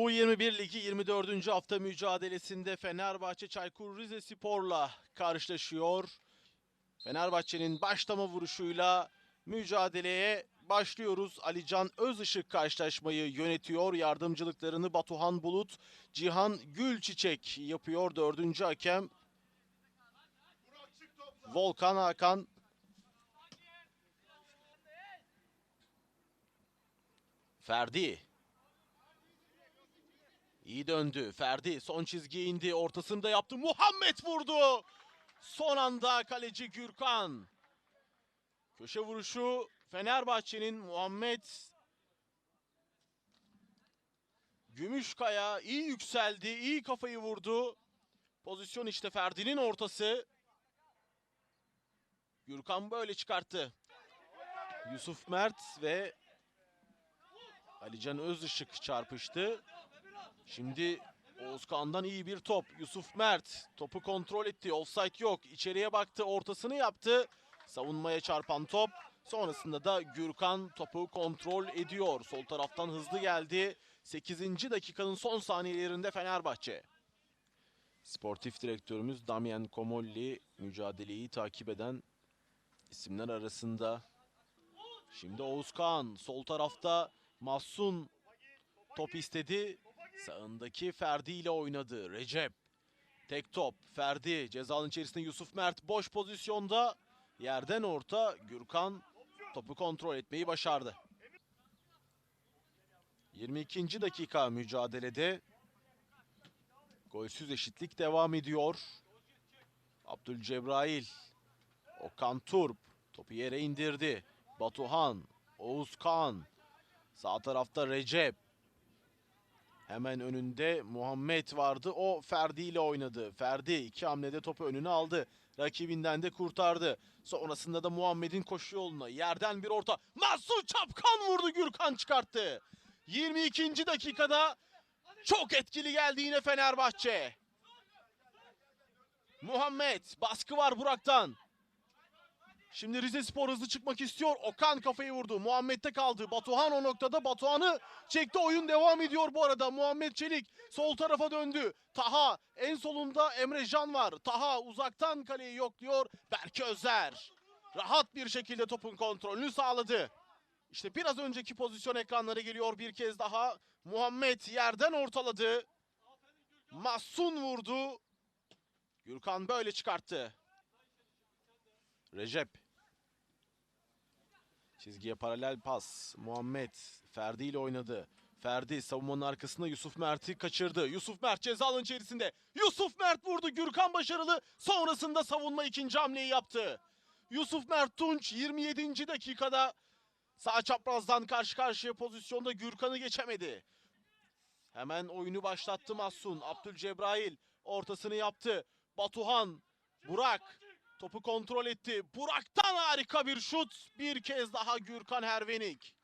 U21 Ligi 24. hafta mücadelesinde Fenerbahçe Çaykur Rizespor'la karşılaşıyor. Fenerbahçe'nin başlama vuruşuyla mücadeleye başlıyoruz. Alican Özışık karşılaşmayı yönetiyor. Yardımcılıklarını Batuhan Bulut, Cihan Gülçiçek yapıyor. Dördüncü hakem Volkan Hakan. Ferdi. İyi döndü. Ferdi son çizgiye indi. Ortasını da yaptı. Muhammed vurdu. Son anda kaleci Gürkan. Köşe vuruşu Fenerbahçe'nin Muhammed Gümüşkaya iyi yükseldi. iyi kafayı vurdu. Pozisyon işte Ferdi'nin ortası. Gürkan böyle çıkarttı. Yusuf Mert ve Alican Özışık çarpıştı. Şimdi Oğuzkan'dan iyi bir top. Yusuf Mert topu kontrol etti. Offside yok. İçeriye baktı. Ortasını yaptı. Savunmaya çarpan top. Sonrasında da Gürkan topu kontrol ediyor. Sol taraftan hızlı geldi. 8. dakikanın son saniyelerinde Fenerbahçe. Sportif direktörümüz Damien Komolli mücadeleyi takip eden isimler arasında. Şimdi Oğuzkan sol tarafta Mahsun top istedi. Sağındaki Ferdi ile oynadı. Recep. Tek top. Ferdi. Cezanın içerisinde Yusuf Mert boş pozisyonda. Yerden orta. Gürkan topu kontrol etmeyi başardı. 22. dakika mücadelede. Golsüz eşitlik devam ediyor. Abdülcebrail. Okan Turp. Topu yere indirdi. Batuhan. Oğuzkan. Sağ tarafta Recep. Hemen önünde Muhammed vardı. O Ferdi ile oynadı. Ferdi iki hamlede topu önüne aldı. Rakibinden de kurtardı. Sonrasında da Muhammed'in koşu yoluna yerden bir orta. Mahsun Çapkan vurdu Gürkan çıkarttı. 22. dakikada çok etkili geldi yine Fenerbahçe. Muhammed baskı var Burak'tan. Şimdi Rize Spor hızlı çıkmak istiyor. Okan kafayı vurdu. Muhammed'de kaldı. Batuhan o noktada. Batuhan'ı çekti. Oyun devam ediyor bu arada. Muhammed Çelik sol tarafa döndü. Taha en solunda Emre Can var. Taha uzaktan kaleyi yokluyor. Berke Özer rahat bir şekilde topun kontrolünü sağladı. İşte biraz önceki pozisyon ekranları geliyor bir kez daha. Muhammed yerden ortaladı. Mahsun vurdu. Gürkan böyle çıkarttı. Recep. Çizgiye paralel pas. Muhammed Ferdi ile oynadı. Ferdi savunmanın arkasında Yusuf Mert'i kaçırdı. Yusuf Mert ceza içerisinde. Yusuf Mert vurdu. Gürkan başarılı. Sonrasında savunma ikinci hamleyi yaptı. Yusuf Mert Tunç 27. dakikada sağ çaprazdan karşı karşıya pozisyonda Gürkan'ı geçemedi. Hemen oyunu başlattı Mahsun. Abdülcebrail ortasını yaptı. Batuhan, Burak topu kontrol etti. Burak'tan harika bir şut. Bir kez daha Gürkan Hervenik.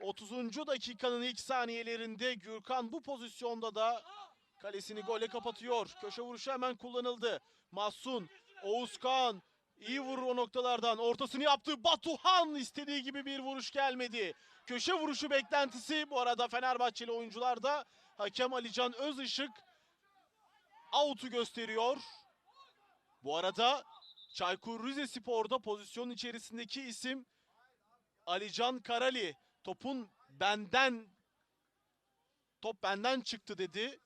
30. dakikanın ilk saniyelerinde Gürkan bu pozisyonda da kalesini gole kapatıyor. Köşe vuruşu hemen kullanıldı. Mahsun, Oğuzkan iyi vurur o noktalardan. Ortasını yaptı. Batuhan istediği gibi bir vuruş gelmedi. Köşe vuruşu beklentisi bu arada Fenerbahçeli oyuncular da hakem Alican Özışık out'u gösteriyor. Bu arada Çaykur Rizespor'da pozisyonun içerisindeki isim Alican Karali. Topun benden top benden çıktı dedi.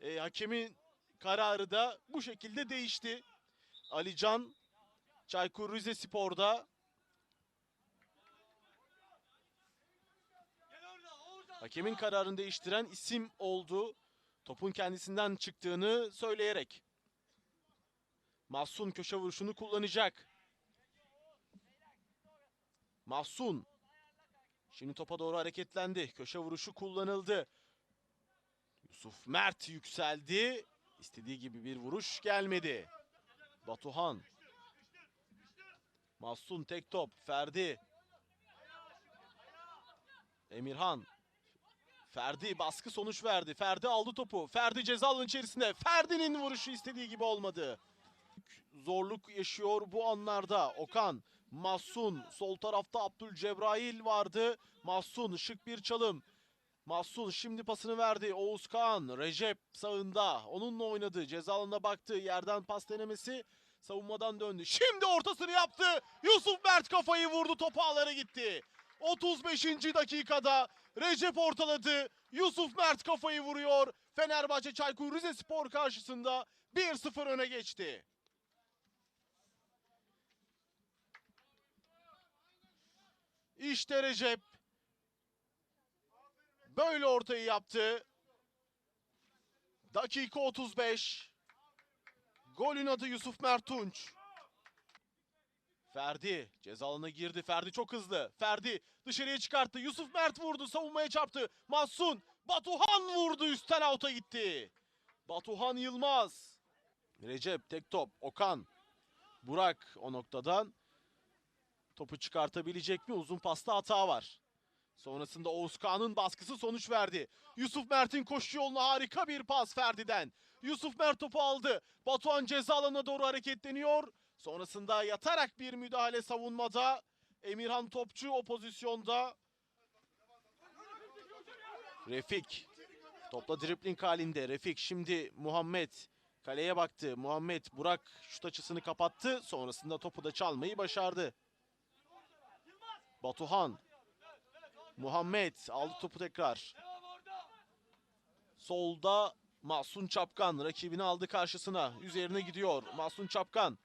E, hakemin kararı da bu şekilde değişti. Alican Çaykur Rizespor'da hakemin kararını değiştiren isim oldu. Topun kendisinden çıktığını söyleyerek. Mahsun köşe vuruşunu kullanacak. Mahsun. Şimdi topa doğru hareketlendi. Köşe vuruşu kullanıldı. Yusuf Mert yükseldi. İstediği gibi bir vuruş gelmedi. Batuhan. Mahsun tek top. Ferdi. Emirhan. Ferdi baskı sonuç verdi. Ferdi aldı topu. Ferdi ceza alanı içerisinde. Ferdi'nin vuruşu istediği gibi olmadı zorluk yaşıyor bu anlarda. Okan, Mahsun, sol tarafta Abdülcebrail vardı. Mahsun şık bir çalım. Mahsun şimdi pasını verdi. Oğuzkan, Recep sağında. Onunla oynadı. Ceza alanına baktı. Yerden pas denemesi. Savunmadan döndü. Şimdi ortasını yaptı. Yusuf Mert kafayı vurdu. Top ağlara gitti. 35. dakikada Recep ortaladı. Yusuf Mert kafayı vuruyor. Fenerbahçe Çaykur Rizespor karşısında 1-0 öne geçti. İşte Recep böyle ortayı yaptı. Dakika 35. Golün adı Yusuf Mert Tunç. Ferdi ceza alanına girdi. Ferdi çok hızlı. Ferdi dışarıya çıkarttı. Yusuf Mert vurdu. Savunmaya çarptı. Mahsun. Batuhan vurdu. Üstten out'a gitti. Batuhan Yılmaz. Recep tek top. Okan. Burak o noktadan. Topu çıkartabilecek mi? Uzun pasta hata var. Sonrasında Oğuz Kağan'ın baskısı sonuç verdi. Yusuf Mert'in koşu yoluna harika bir pas Ferdi'den. Yusuf Mert topu aldı. Batuhan ceza alanına doğru hareketleniyor. Sonrasında yatarak bir müdahale savunmada. Emirhan Topçu o pozisyonda. Refik. Topla dripling halinde. Refik şimdi Muhammed. Kaleye baktı. Muhammed Burak şut açısını kapattı. Sonrasında topu da çalmayı başardı. Batuhan. Muhammed aldı topu tekrar. Solda Mahsun Çapkan rakibini aldı karşısına. Üzerine gidiyor Mahsun Çapkan.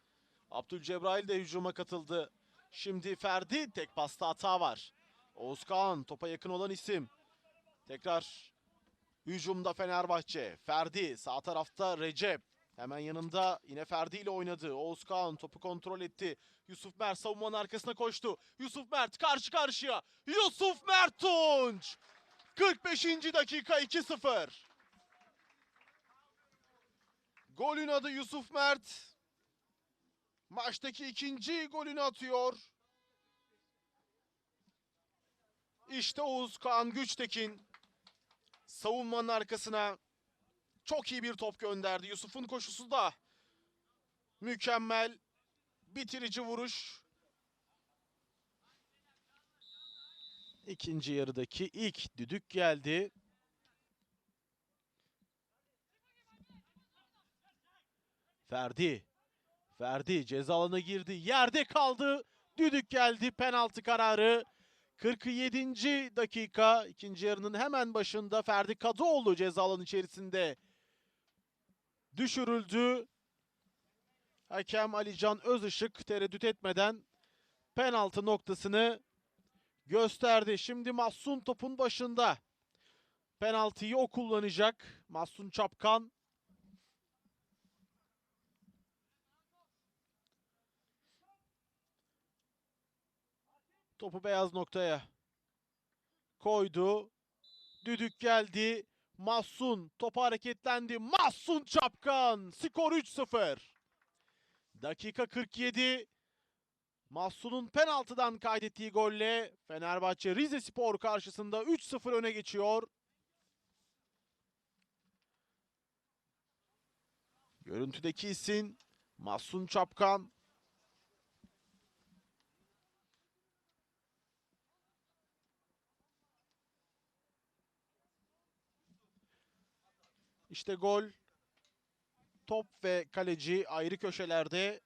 Abdülcebrail de hücuma katıldı. Şimdi Ferdi tek pasta hata var. Oğuz Kağan topa yakın olan isim. Tekrar hücumda Fenerbahçe. Ferdi sağ tarafta Recep. Hemen yanında yine Ferdi ile oynadı. Oğuz Kağan topu kontrol etti. Yusuf Mert savunmanın arkasına koştu. Yusuf Mert karşı karşıya. Yusuf Mert Tunç. 45. dakika 2-0. Golün adı Yusuf Mert. Maçtaki ikinci golünü atıyor. İşte Oğuz Kağan Güçtekin. Savunmanın arkasına çok iyi bir top gönderdi. Yusuf'un koşusu da mükemmel. Bitirici vuruş. İkinci yarıdaki ilk düdük geldi. Ferdi. Ferdi ceza girdi. Yerde kaldı. Düdük geldi. Penaltı kararı. 47. dakika ikinci yarının hemen başında Ferdi Kadıoğlu ceza alanı içerisinde düşürüldü. Hakem Alican Özışık tereddüt etmeden penaltı noktasını gösterdi. Şimdi Mahsun topun başında. Penaltıyı o kullanacak. Mahsun Çapkan. Topu beyaz noktaya koydu. Düdük geldi. Mahsun topa hareketlendi. Mahsun Çapkan. Skor 3-0. Dakika 47. Mahsun'un penaltıdan kaydettiği golle Fenerbahçe Rize Spor karşısında 3-0 öne geçiyor. Görüntüdeki isim Mahsun Çapkan. İşte gol. Top ve kaleci ayrı köşelerde.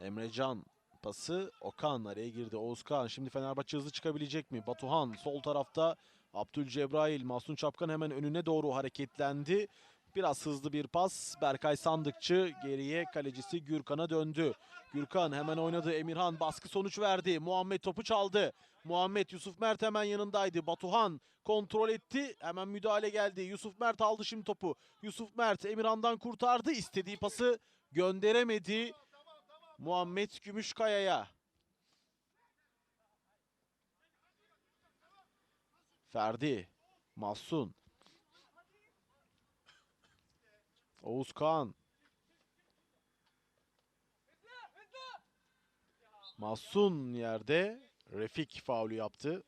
Emrecan pası Okan araya girdi. Oğuzkan şimdi Fenerbahçe hızlı çıkabilecek mi? Batuhan sol tarafta Abdülcebrail, Mahsun Çapkan hemen önüne doğru hareketlendi. Biraz hızlı bir pas. Berkay Sandıkçı geriye kalecisi Gürkan'a döndü. Gürkan hemen oynadı. Emirhan baskı sonuç verdi. Muhammed topu çaldı. Muhammed Yusuf Mert hemen yanındaydı. Batuhan kontrol etti. Hemen müdahale geldi. Yusuf Mert aldı şimdi topu. Yusuf Mert Emirhan'dan kurtardı. İstediği pası gönderemedi. Muhammed Gümüşkaya'ya. Ferdi, Mahsun. Oğuz Kağan. Mahsun yerde. Refik faulü yaptı.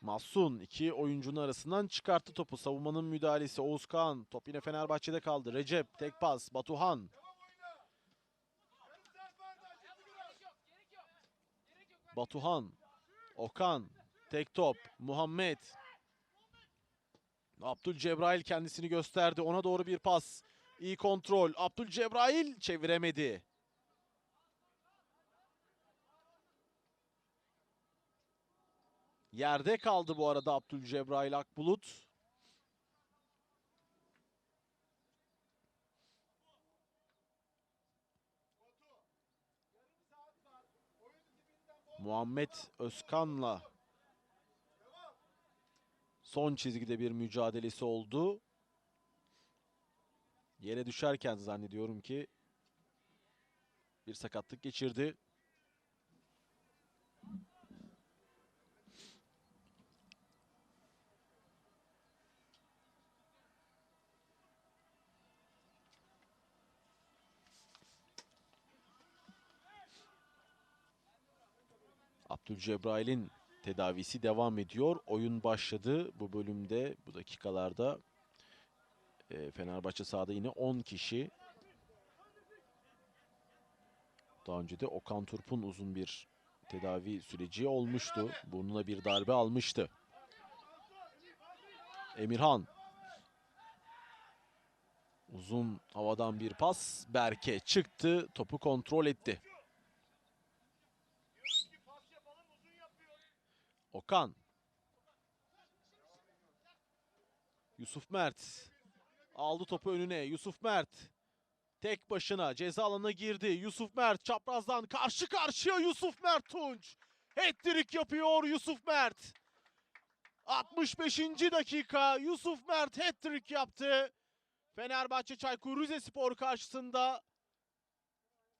Mahsun iki oyuncunun arasından çıkarttı topu. Savunmanın müdahalesi Oğuzkan. Top yine Fenerbahçe'de kaldı. Recep tek pas. Batuhan. Batuhan. Okan. Tek top. Muhammed. Abdülcebrail kendisini gösterdi. Ona doğru bir pas. İyi kontrol. Abdülcebrail çeviremedi. Yerde kaldı bu arada Abdülcebrail Akbulut. Muhammed Özkan'la son çizgide bir mücadelesi oldu. Yere düşerken zannediyorum ki bir sakatlık geçirdi. Abdülcebrail'in tedavisi devam ediyor. Oyun başladı bu bölümde, bu dakikalarda. E, Fenerbahçe sahada yine 10 kişi. Daha önce de Okan Turp'un uzun bir tedavi süreci olmuştu. Burnuna bir darbe almıştı. Emirhan. Uzun havadan bir pas. Berke çıktı. Topu kontrol etti. Okan. Yusuf Mert. Aldı topu önüne. Yusuf Mert. Tek başına ceza alanına girdi. Yusuf Mert çaprazdan karşı karşıya Yusuf Mert Tunç. Hat-trick yapıyor Yusuf Mert. 65. dakika Yusuf Mert hat-trick yaptı. Fenerbahçe Çaykur Rizespor karşısında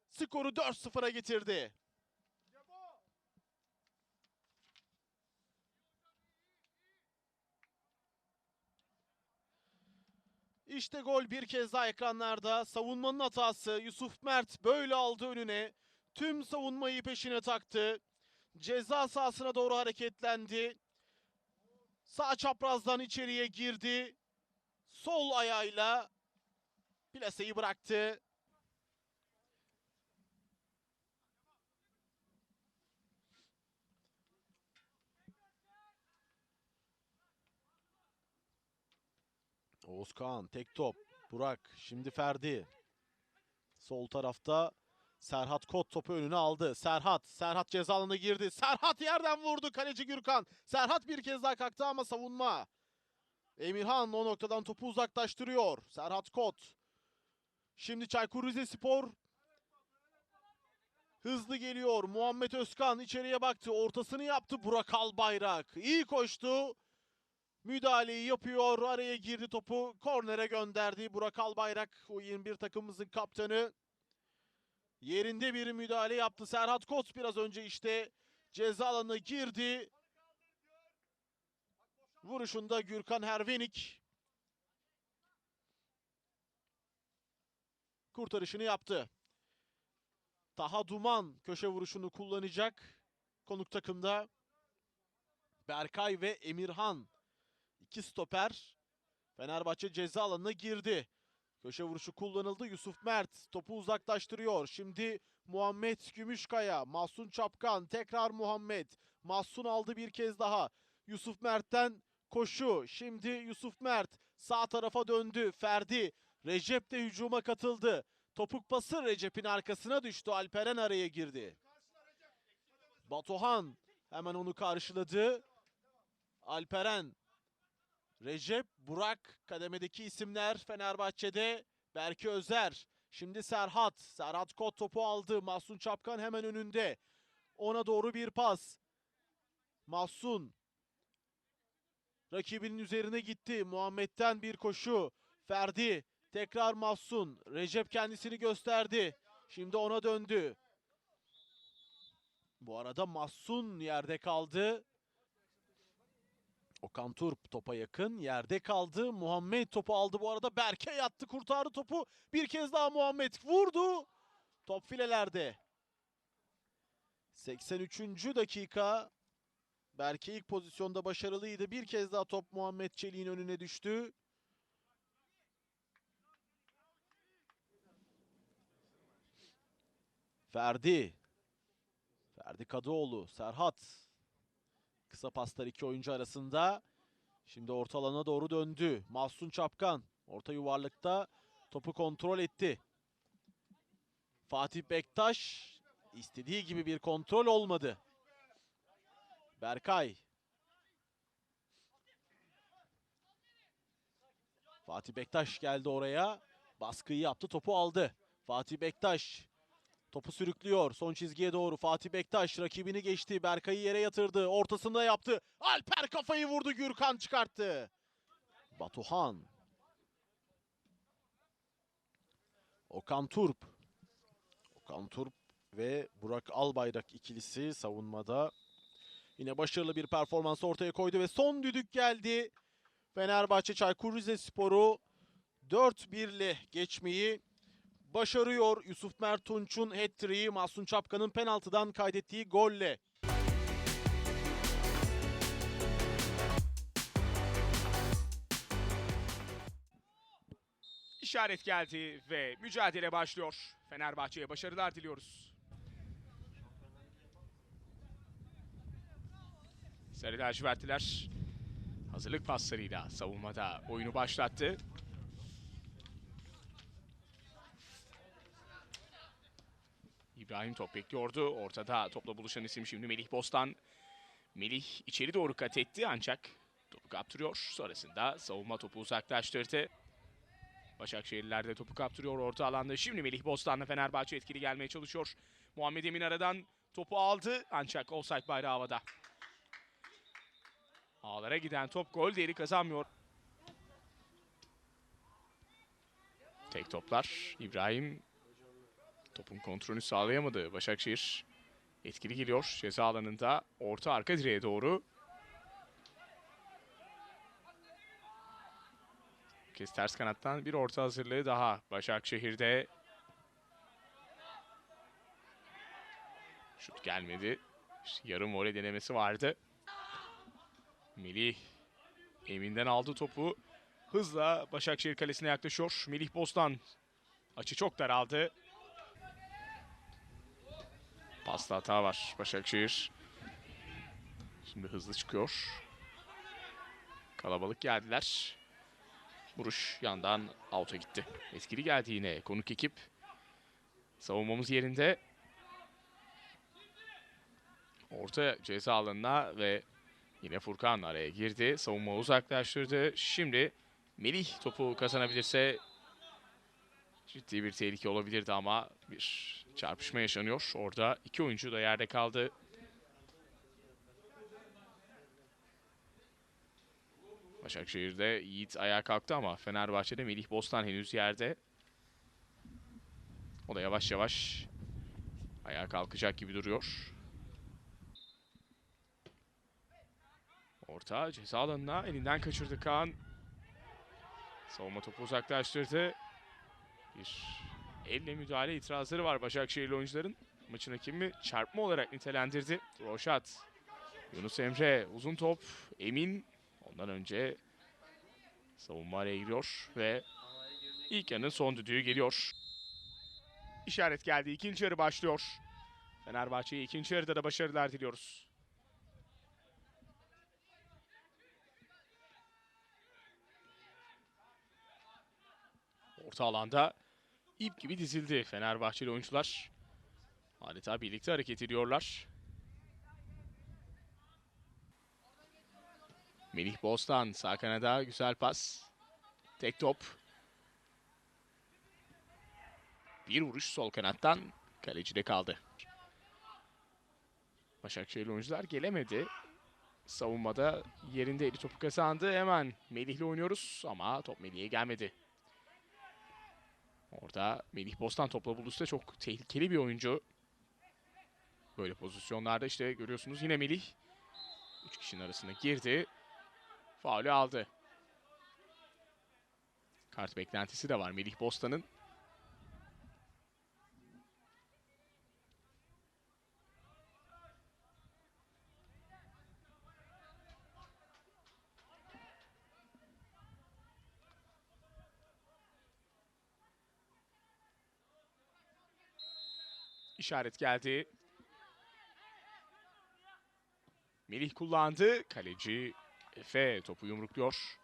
skoru 4-0'a getirdi. İşte gol bir kez daha ekranlarda. Savunmanın hatası. Yusuf Mert böyle aldı önüne. Tüm savunmayı peşine taktı. Ceza sahasına doğru hareketlendi. Sağ çaprazdan içeriye girdi. Sol ayağıyla plaseyi bıraktı. Oğuzkan tek top. Burak şimdi Ferdi. Sol tarafta Serhat Kot topu önüne aldı. Serhat, Serhat ceza girdi. Serhat yerden vurdu kaleci Gürkan. Serhat bir kez daha kalktı ama savunma. Emirhan o noktadan topu uzaklaştırıyor. Serhat Kot. Şimdi Çaykur Rizespor hızlı geliyor. Muhammed Özkan içeriye baktı. Ortasını yaptı Burak Albayrak. İyi koştu. Müdahaleyi yapıyor. Araya girdi topu. Kornere gönderdi Burak Albayrak. U21 takımımızın kaptanı. Yerinde bir müdahale yaptı. Serhat Koç biraz önce işte ceza alanına girdi. Vuruşunda Gürkan Hervenik. Kurtarışını yaptı. Taha Duman köşe vuruşunu kullanacak. Konuk takımda Berkay ve Emirhan İki stoper Fenerbahçe ceza alanına girdi. Köşe vuruşu kullanıldı. Yusuf Mert topu uzaklaştırıyor. Şimdi Muhammed Gümüşkaya, Mahsun Çapkan, tekrar Muhammed. Mahsun aldı bir kez daha. Yusuf Mert'ten koşu. Şimdi Yusuf Mert sağ tarafa döndü. Ferdi, Recep de hücuma katıldı. Topuk pası Recep'in arkasına düştü. Alperen araya girdi. Batuhan hemen onu karşıladı. Alperen Recep, Burak kademedeki isimler Fenerbahçe'de. Berke Özer. Şimdi Serhat. Serhat Kot topu aldı. Mahsun Çapkan hemen önünde. Ona doğru bir pas. Mahsun. Rakibinin üzerine gitti. Muhammed'den bir koşu. Ferdi. Tekrar Mahsun. Recep kendisini gösterdi. Şimdi ona döndü. Bu arada Mahsun yerde kaldı. Okan Turp topa yakın yerde kaldı. Muhammed topu aldı bu arada. Berke yattı kurtardı topu. Bir kez daha Muhammed vurdu. Top filelerde. 83. dakika. Berke ilk pozisyonda başarılıydı. Bir kez daha top Muhammed Çelik'in önüne düştü. Ferdi. Ferdi Kadıoğlu, Serhat. Kısa paslar iki oyuncu arasında. Şimdi orta alana doğru döndü. Mahsun Çapkan orta yuvarlıkta topu kontrol etti. Fatih Bektaş istediği gibi bir kontrol olmadı. Berkay. Fatih Bektaş geldi oraya. Baskıyı yaptı, topu aldı. Fatih Bektaş topu sürüklüyor. Son çizgiye doğru Fatih Bektaş rakibini geçti. Berkay'ı yere yatırdı. Ortasında yaptı. Alper kafayı vurdu. Gürkan çıkarttı. Batuhan. Okan Turp. Okan Turp ve Burak Albayrak ikilisi savunmada yine başarılı bir performans ortaya koydu ve son düdük geldi. Fenerbahçe Çaykur Rizespor'u 4-1 ile geçmeyi başarıyor. Yusuf Mert Tunç'un hat-trick'i Mahsun Çapkan'ın penaltıdan kaydettiği golle. İşaret geldi ve mücadele başlıyor. Fenerbahçe'ye başarılar diliyoruz. Sarı lacivertliler hazırlık paslarıyla savunmada oyunu başlattı. İbrahim top bekliyordu. Ortada topla buluşan isim şimdi Melih Bostan. Melih içeri doğru kat etti ancak topu kaptırıyor. Sonrasında savunma topu uzaklaştırdı. Başakşehirliler de topu kaptırıyor orta alanda. Şimdi Melih Bostan'la Fenerbahçe etkili gelmeye çalışıyor. Muhammed Emin aradan topu aldı ancak offside bayrağı havada. Ağlara giden top gol değeri kazanmıyor. Tek toplar. İbrahim topun kontrolünü sağlayamadı. Başakşehir etkili geliyor. Ceza alanında orta arka direğe doğru. Kez ters kanattan bir orta hazırlığı daha Başakşehir'de. Şut gelmedi. Yarım voley denemesi vardı. Melih Emin'den aldı topu. Hızla Başakşehir kalesine yaklaşıyor. Melih Bostan açı çok daraldı. Pasta hata var Başakşehir. Şimdi hızlı çıkıyor. Kalabalık geldiler. Vuruş yandan out'a gitti. Etkili geldi yine konuk ekip. Savunmamız yerinde. Orta ceza alanına ve yine Furkan araya girdi. Savunma uzaklaştırdı. Şimdi Melih topu kazanabilirse ciddi bir tehlike olabilirdi ama bir çarpışma yaşanıyor. Orada iki oyuncu da yerde kaldı. Başakşehir'de Yiğit ayağa kalktı ama Fenerbahçe'de Melih Bostan henüz yerde. O da yavaş yavaş ayağa kalkacak gibi duruyor. Orta ceza alanına elinden kaçırdı Kaan. Savunma topu uzaklaştırdı. Bir elle müdahale itirazları var Başakşehirli oyuncuların. Maçın hakemi çarpma olarak nitelendirdi. Roşat, Yunus Emre, uzun top, Emin Ondan önce savunma araya giriyor ve ilk yarının son düdüğü geliyor. İşaret geldi. İkinci yarı başlıyor. Fenerbahçe'ye ikinci yarıda da başarılar diliyoruz. Orta alanda ip gibi dizildi Fenerbahçeli oyuncular. Adeta birlikte hareket ediyorlar. Melih Bostan sağ kanada güzel pas. Tek top. Bir vuruş sol kanattan kalecide kaldı. Başakşehirli oyuncular gelemedi. Savunmada yerinde eli topu kazandı. Hemen Melih'le oynuyoruz ama top Melih'e gelmedi. Orada Melih Bostan topla buluşta çok tehlikeli bir oyuncu. Böyle pozisyonlarda işte görüyorsunuz yine Melih. Üç kişinin arasına girdi. Faulü aldı. Kart beklentisi de var Melih Bostan'ın. İşaret geldi. Melih kullandı. Kaleci Efe topu yumrukluyor.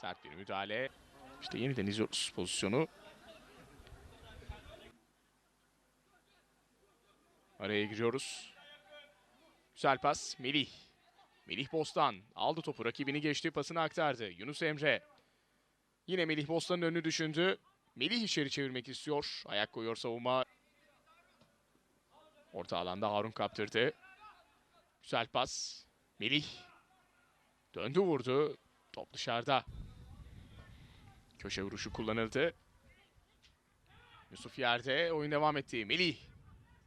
Sert bir müdahale. İşte yeniden izliyoruz pozisyonu. Araya giriyoruz. Güzel pas. Melih. Melih Bostan aldı topu. Rakibini geçti. Pasını aktardı. Yunus Emre. Yine Melih Bostan'ın önünü düşündü. Melih içeri çevirmek istiyor. Ayak koyuyor savunma. Orta alanda Harun kaptırdı. Güzel pas. Melih. Döndü vurdu. Top dışarıda. Köşe vuruşu kullanıldı. Yusuf yerde. Oyun devam etti. Melih.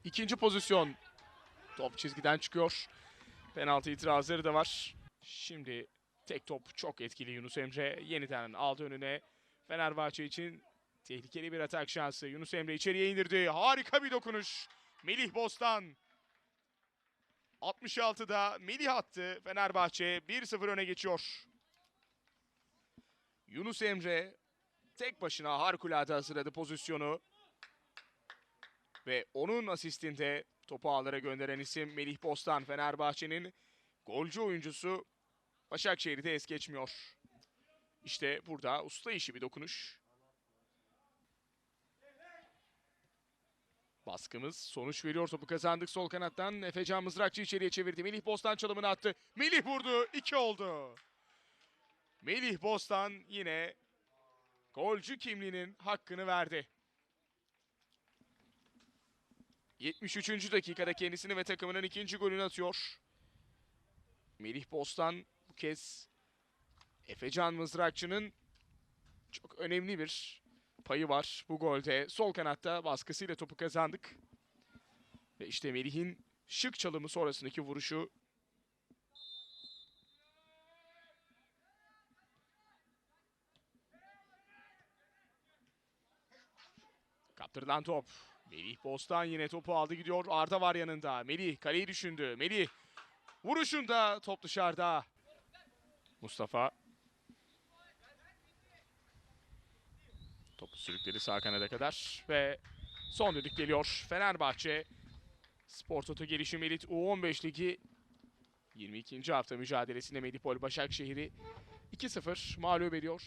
İkinci pozisyon. Top çizgiden çıkıyor. Penaltı itirazları da var. Şimdi tek top çok etkili Yunus Emre. Yeniden aldı önüne. Fenerbahçe için tehlikeli bir atak şansı. Yunus Emre içeriye indirdi. Harika bir dokunuş. Melih Bostan. 66'da Melih attı. Fenerbahçe 1-0 öne geçiyor. Yunus Emre tek başına harikulade hazırladı pozisyonu. Ve onun asistinde topu ağlara gönderen isim Melih Bostan. Fenerbahçe'nin golcü oyuncusu Başakşehir'i de es geçmiyor. İşte burada usta işi bir dokunuş. Baskımız sonuç veriyor. Topu kazandık sol kanattan. Efecan Mızrakçı içeriye çevirdi. Melih Bostan çalımını attı. Melih vurdu. 2 oldu. Melih Bostan yine golcü kimliğinin hakkını verdi. 73. dakikada kendisini ve takımının ikinci golünü atıyor. Melih Bostan kez Efecan Mızrakçı'nın çok önemli bir payı var bu golde. Sol kanatta baskısıyla topu kazandık. Ve işte Melih'in şık çalımı sonrasındaki vuruşu. Kaptırılan top. Melih Bostan yine topu aldı gidiyor. Arda var yanında. Melih kaleyi düşündü. Melih vuruşunda top dışarıda. Mustafa Topu sürükledi sağ kanada kadar ve son düdük geliyor. Fenerbahçe Spor Toto Gelişim Elit U15 Ligi 22. hafta mücadelesinde Medipol Başakşehir'i 2-0 mağlup ediyor.